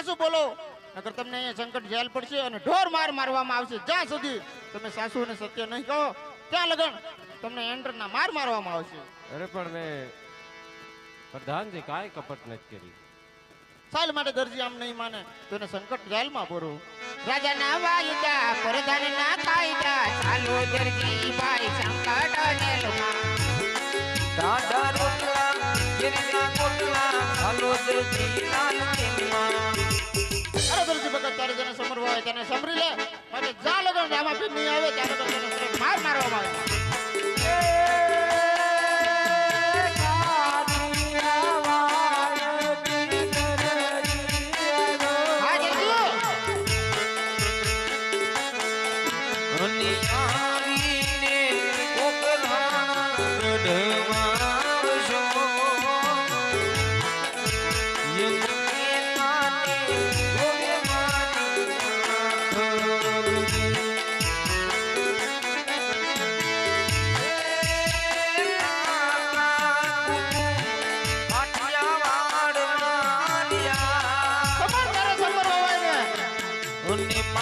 સાસુ બોલો નકર તમને અહીંયા સંકટ જેલ પડશે અને ઢોર માર મારવામાં આવશે. જ્યાં સુધી તમે સાસુને સત્ય નહીં કહો ત્યાં લગન તમને એન્ડરના માર મારવામાં આવશે. અરે પણ મેં પ્રધાનજી કાંઈ કપટ નથી કરી. સાલ માટે દરજી આમ નહીં માને તો એને સંકટ જેલમાં પૂરું રાજાના વાયદા પ્રધાનના કાયદા ચાલો દરજી ભાઈ સંકટ જેલમાં. દાદા રોટલા ગિરના કોટલા ચાલો દરજી લાલ કિનમાં અરે ભગત તારે જેને સમરવો હોય તેને સમરી લે. માટે જા લગન રામા પીર નહીં આવે ત્યારે તો તેને માર મારવામાં આવે. હા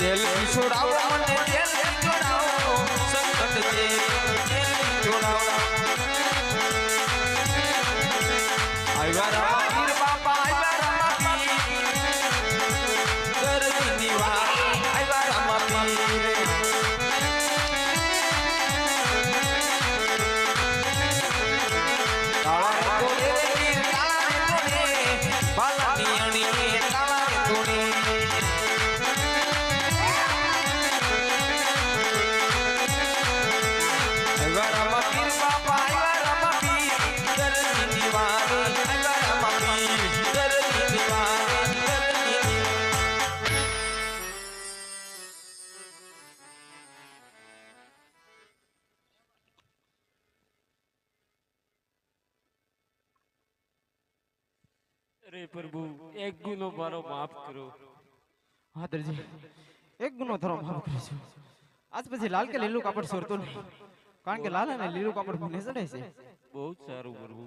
જેલ છોડાવો મને આવ્યા અરે પ્રભુ એક ગુનો મારો માફ કરો. હા દરજી. એક ગુનો ધરો માફ કરજો આજ પછી લાલ કે લીલું કાપડ સોરતો નહીં. કારણ કે લાલ અને લીલું કાપડ મને ચડે છે. બહુ સારું પ્રભુ.